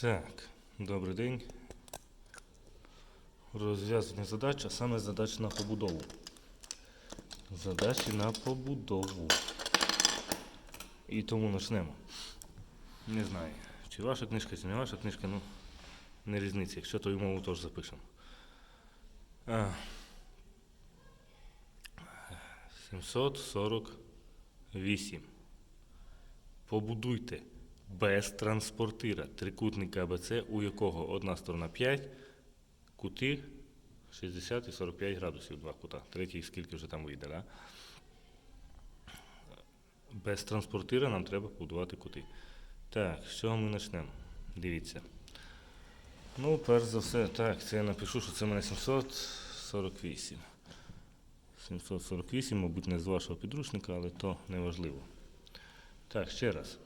Так, добрий день. Розв'язання задач, а саме задач на побудову. Задачі на побудову. І тому почнемо. Не знаю, чи ваша книжка, чи не ваша книжка, ну не різниця. Якщо то і мову теж запишемо. А, 748. Побудуйте без транспортира трикутника АБЦ, у якого одна сторона 5, кути 60 і 45 градусів, два кута. Третій скільки вже там вийде, да? Без транспортира нам треба побудувати кути. Так, з чого ми почнемо? Дивіться. Ну, перш за все, так, це я напишу, що це в мене 748. 748, мабуть, не з вашого підручника, але то не важливо. Так, ще раз.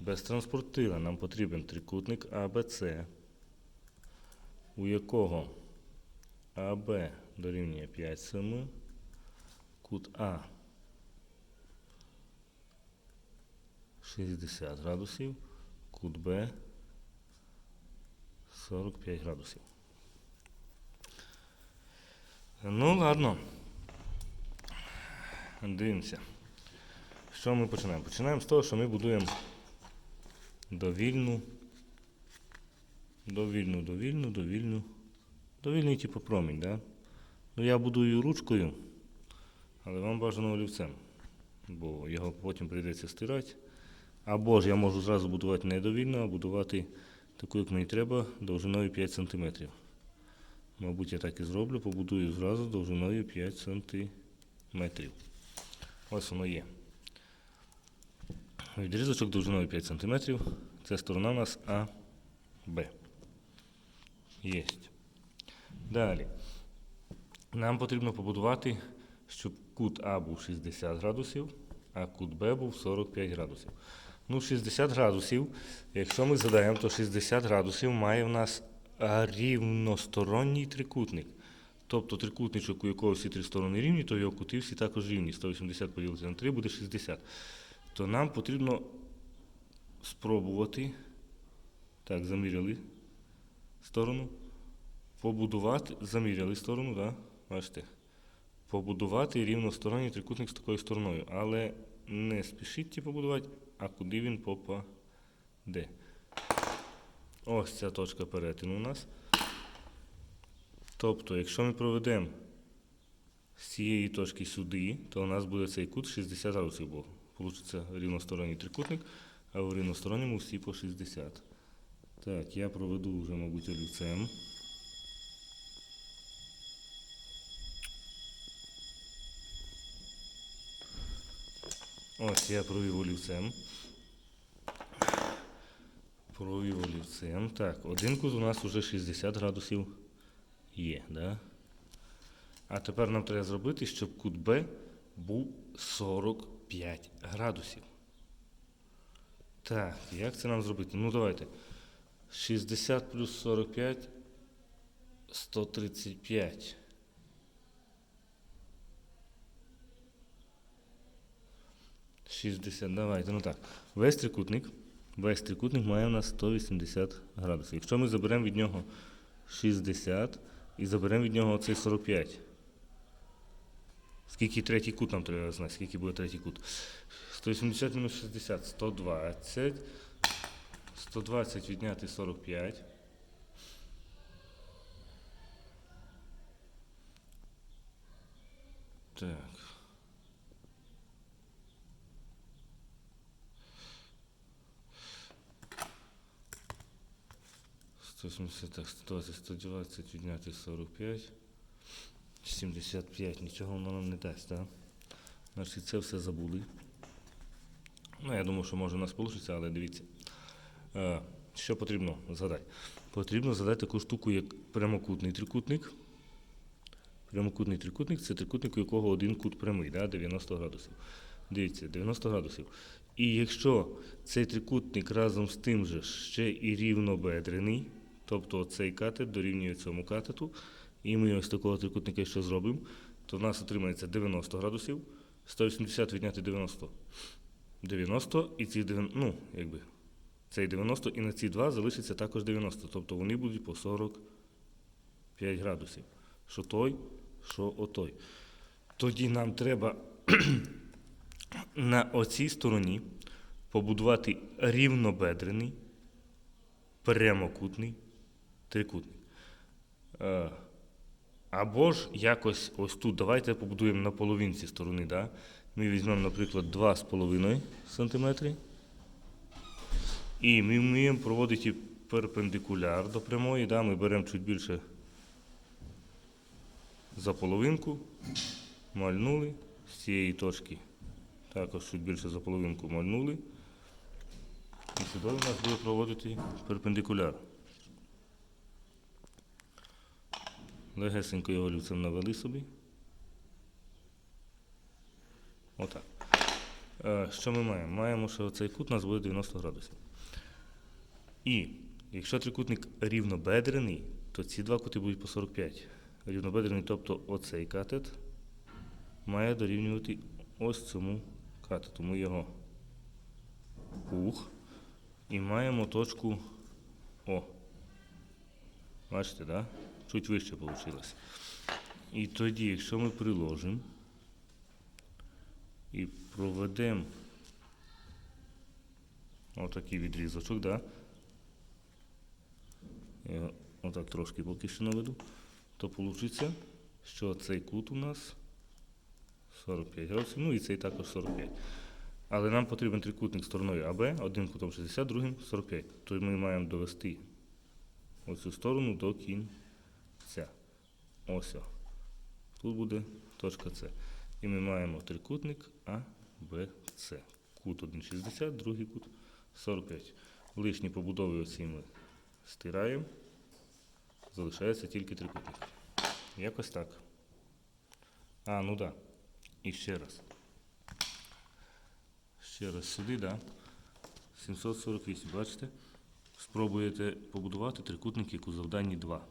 Без транспортира нам потрібен трикутник АБЦ, у якого АБ дорівнює 5 7, кут А 60 градусів, кут Б 45 градусів. Ну, ладно. Дивимося. Що ми починаємо? Починаємо з того, що ми будуємо довільну, довільну, довільну, довільну, довільний типу промінь, да? Ну я будую ручкою, але вам бажано олівцем, бо його потім прийдеться стирати. Або ж я можу зразу будувати не довільно, а будувати таку, як мені треба, довжиною 5 см. Мабуть, я так і зроблю, побудую зразу довжиною 5 см. Ось воно є. Відрізочок довжиною 5 см. Це сторона у нас А, Б. Єсть. Далі. Нам потрібно побудувати, щоб кут А був 60 градусів, а кут Б був 45 градусів. Ну, 60 градусів, якщо ми задаємо, то 60 градусів має в нас рівносторонній трикутник. Тобто трикутничок, у якого всі три сторони рівні, то його кути всі також рівні. 180 поділити на 3 буде 60. То нам потрібно спробувати. Так, заміряли сторону. Побудувати, заміряли сторону, да? бачите. Побудувати рівносторонній трикутник з такою стороною. Але не спішіть ті побудувати, а куди він попаде. Ось ця точка перетину у нас. Тобто, якщо ми проведемо з цієї точки сюди, то у нас буде цей кут 60 градусів, бо вийде рівносторонній трикутник, а в рівносторонньому всі по 60. Так, я проведу вже, мабуть, олівцем. Ось я провів олівцем. Провів олівцем. Так, один кут у нас вже 60 градусів є, да? А тепер нам треба зробити, щоб кут Б був 45 градусів. Так, як це нам зробити? Ну давайте. 60 плюс 45 135. Шістдесят, давайте, ну так. Весь трикутник, весь трикутник має у нас 180 градусів. Якщо ми заберемо від нього 60 і заберемо від нього оцей 45. Скільки третій кут нам треба знати, скільки буде третій кут. 180 мінус 60, 120. 120 відняти 45. Так. Сто так, 120, 120 відняти 45. 75, нічого воно нам не дасть, так? Значить, це все забули. Ну, я думаю, що може у нас вийде, але дивіться. Е, що потрібно згадати? Потрібно згадати таку штуку, як прямокутний трикутник. Прямокутний трикутник це трикутник, у якого один кут прямий, да, 90 градусів. Дивіться, 90 градусів. І якщо цей трикутник разом з тим же ще і рівнобедрений, тобто цей катет дорівнює цьому катету, і ми ось такого трикутника що зробимо, то в нас отримається 90 градусів, 180 відняти 90. 90 і ці 90, ну, якби, Цей 90, і на ці два залишиться також 90. Тобто вони будуть по 45 градусів. Що той, що отой. Тоді нам треба на оцій стороні побудувати рівнобедрений, прямокутний трикутник. Або ж якось ось тут. Давайте побудуємо на половинці сторони. Да? Ми візьмемо, наприклад, 2,5 см. І ми вміємо проводити перпендикуляр до прямої. Да? Ми беремо чуть більше за половинку, мальнули з цієї точки. Також чуть більше за половинку мальнули. І сюди у нас буде проводити перпендикуляр. Легесенько його олівцем навели собі. Отак. Е, Що ми маємо? Маємо, що цей кут у нас буде 90 градусів. І якщо трикутник рівнобедрений, то ці два кути будуть по 45. Рівнобедрений, тобто оцей катет має дорівнювати ось цьому катету. Ми його ух. І маємо точку О. Бачите, да? Чуть вище вийшло. І тоді, якщо ми приложимо і проведемо отакий відрізочок, да? Я отак трошки поки що наведу, то вийде, що цей кут у нас 45 градусів, ну і цей також 45. Але нам потрібен трикутник стороною АБ, одним кутом 60, другим 45. Тобто ми маємо довести оцю сторону до кінця. Ось. о. Тут буде точка С. І ми маємо трикутник А, Б, С. Кут 1,60, другий кут 45. Лишні побудови оці ми стираємо. Залишається тільки трикутник. Якось так. А, ну так. Да. І ще раз. Ще раз сюди, да. 748, бачите? Спробуєте побудувати трикутник, як у завданні 2.